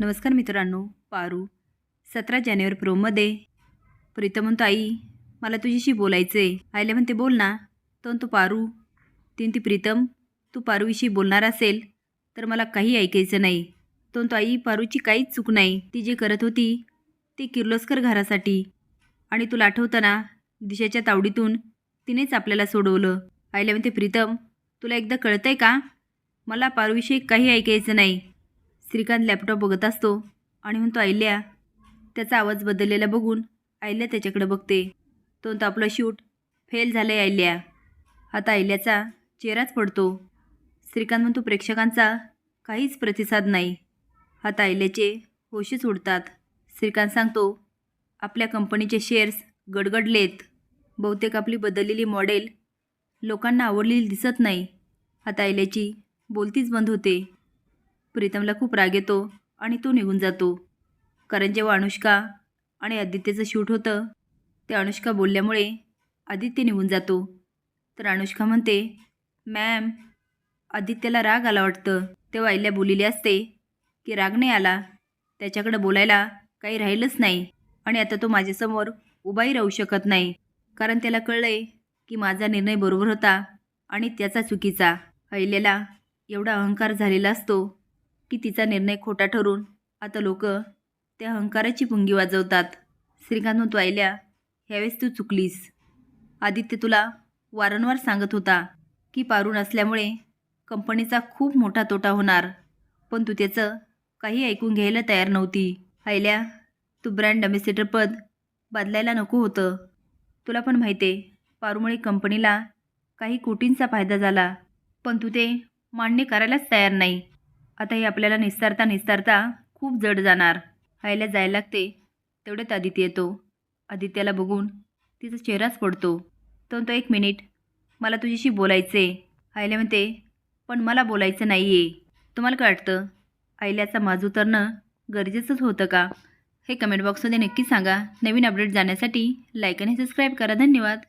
नमस्कार मित्रांनो पारू. सतरा जानेवारी प्रोमध्ये प्रीतम म्हणतो आई मला तुझ्याशी बोलायचं आहे आईला म्हणते बोल ना. तो तू पारू. तीन ती प्रीतम तू पारूविषयी बोलणार असेल तर मला काही ऐकायचं नाही. तो म्हणतो आई पारूची काहीच चूक नाही. ती जे करत होती ती किर्लोस्कर घरासाठी. आणि तुला आठवताना दिशाच्या तावडीतून तिनेच आपल्याला सोडवलं. आईला म्हणते प्रीतम तुला एकदा कळतंय का? मला पारूविषयी काही ऐकायचं नाही. श्रीकांत लॅपटॉप बघत असतो आणि म्हणतो आयल्या त्याचा आवाज बदललेला बघून आयल्या त्याच्याकडे बघते. तो म्हणतो आपलं शूट फेल झालं आहे आयल्या आता आयल्याचा चेहराच पडतो. श्रीकांत म्हणतो प्रेक्षकांचा काहीच प्रतिसाद नाही. आता आयल्याचे होशीच उडतात श्रीकांत सांगतो आपल्या कंपनीचे शेअर्स गडगडलेत. बहुतेक आपली बदललेली मॉडेल लोकांना आवडलेली दिसत नाही. आता आयल्याची बोलतीच बंद होते. प्रीतमला खूप राग येतो आणि तो निघून जातो. कारण जेव्हा अनुष्का आणि आदित्यचं शूट होतं ते अनुष्का बोलल्यामुळे आदित्य निघून जातो. तर अनुष्का म्हणते मॅम आदित्यला राग आला वाटतं. तेव्हा आईल्या बोलिले असते की राग नाही आला. त्याच्याकडे बोलायला काही राहिलंच नाही आणि आता तो माझ्यासमोर उभाही राहू शकत नाही. कारण त्याला कळलंय की माझा निर्णय बरोबर होता आणि त्याचा चुकीचा. अहिल्याला एवढा अहंकार झालेला असतो की तिचा निर्णय खोटा ठरून आता लोक त्या अहंकाराची पुंगी वाजवतात. श्रीकांत म्हणतो आयल्या ह्यावेळेस तू चुकलीस. आदित्य तुला वारंवार सांगत होता की पारू असल्यामुळे कंपनीचा खूप मोठा तोटा होणार पण तू त्याचं काही ऐकून घ्यायला तयार नव्हती. आयल्या तू ब्रँड अम्बॅसेडर पद बदलायला नको होतं. तुला पण माहिती आहे पारूमुळे कंपनीला काही कोटींचा फायदा झाला पण तू ते मान्य करायलाच तयार नाही. आता हे आपल्याला निस्तारता निस्तारता खूप जड जाणार. खायला जायला लागते तेवढ्यात आदित्य येतो. आदित्याला बघून तिचा चेहराच पडतो. तो तो एक मिनिट मला तुझ्याशी बोलायचं आहे आईला म्हणते पण मला बोलायचं नाही आहे तुम्हाला काय वाटतं? आईल्याचा माज उतरणं गरजेचंच होतं का? हे कमेंट बॉक्समध्ये नक्की सांगा. नवीन अपडेट जाण्यासाठी लाईक आणि सबस्क्राईब करा. धन्यवाद.